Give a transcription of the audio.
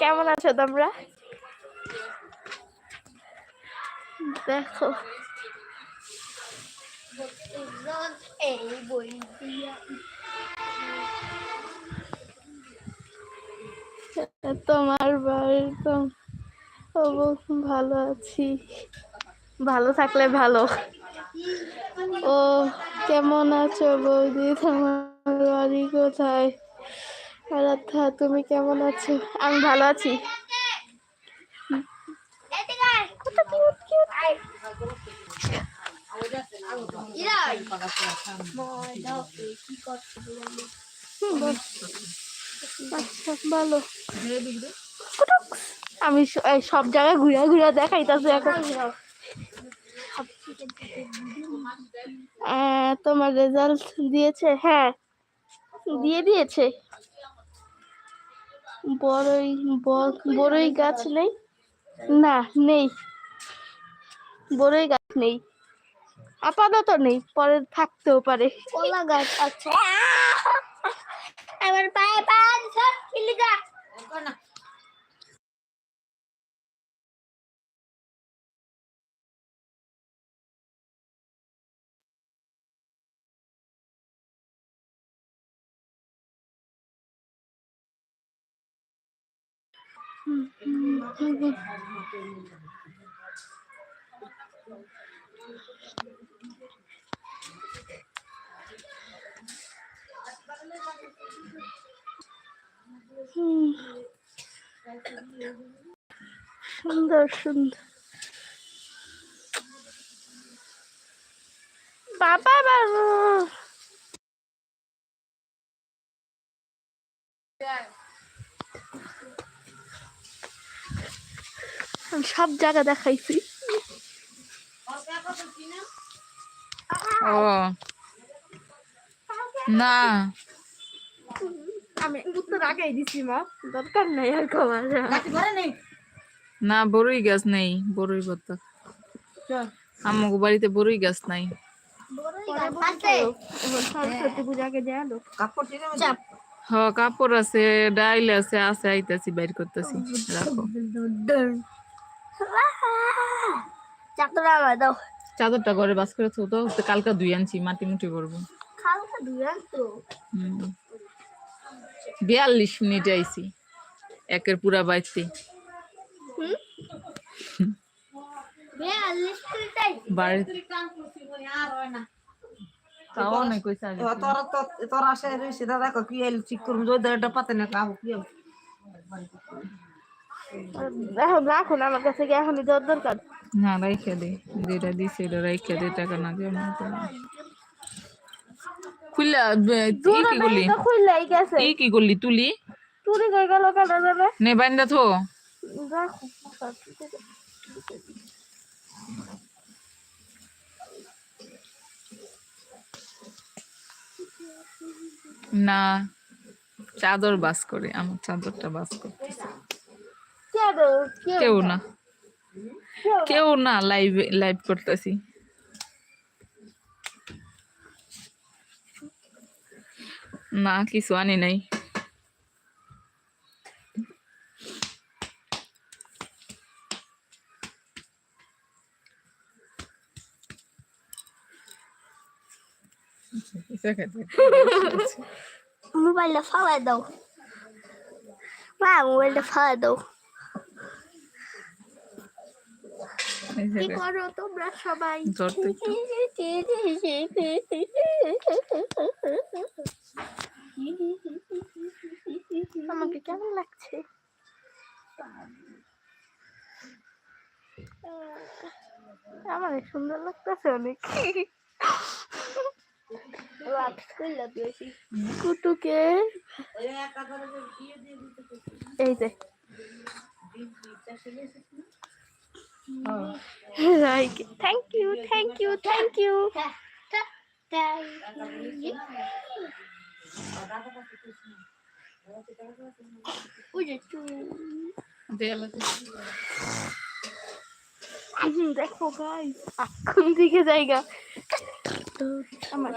কেমন আছো তোমরা? দেখো। এই বই দিয়া তোমার বাড়ির তো ভালো আছি। ভালো থাকলে ভালো। ও, কেমন আছো বৌদি? তোমার বাড়ি কোথায়? তুমি কেমন আছো? আমি ভালো আছি। বল। আচ্ছা ভালো আমি সব জায়গায় ঘুরে ঘুরে দেখাইতেছি এখন। তোমার রেজাল্ট দিয়েছে? হ্যাঁ। দিয়ে দিয়েছে। বড়ই ব- বড়ই গাছ নেই? না নেই। বড়ই গাছ নেই। আপাতত নেই পরে থাকতেও পারে। কলা গাছ আছে আমার পায়ে পা সব খিলিগা হুম। সুন্দর সুন্দর। বাবা বাবু। আমি সব জায়গা দেখাইছি। ও। না। আমি উত্তর আগেই দিছি মা। দরকার নাই আর কমার না বড়ই গাছ নেই বড়ই পাতা আমাকে বাড়িতে বড়ই গাছ নাই। কাপড় আছে ডাইল আছে আছে আইতাছি বাইর করতেছি। রাখো। চাপটা আমার দাও। চাদরটা ঘরে বাস করে তো তো কালকা ধুই আনছি মাটি মুটি করব খালটা ধুয়ে তো হুম। বিয়াল্লিশ মিনিট আইছি একের পুরা বাইতে। তোরা তো তোরা আসে দাদা কি এল ঠিক যদি পাতে না কাহো কি? এখন রাখুন আমার কাছে এখনই দেওয়ার দরকার। না রাইখা দে। যেটা দিছে এটা রাইখা দে টাকা না খুললা বে- ই কি করলি? খুললেই গেছে। ই কি করলি তুলি? চুরি করে গেল কেন যাবে? নে বান্দা থো। রাখো না চাদর বাস করে আমার চাদরটা বাস করতেছে। কেউ না। কেউ কেউ না লাইভ লাইভ করতেছি। না কিছু আনি নাই। মোবাইলটা ফালাই দাও। মা মোবাইলটা ফালাই দাও। কি করো তোমরা সবাই? আমাকে কেমন লাগছে? আমার সুন্দর লাগতেছে অনেক। কুটুকে এই যে। Thank you thank you thank you দেখো গাই কোন দিকে জায়গা। আমার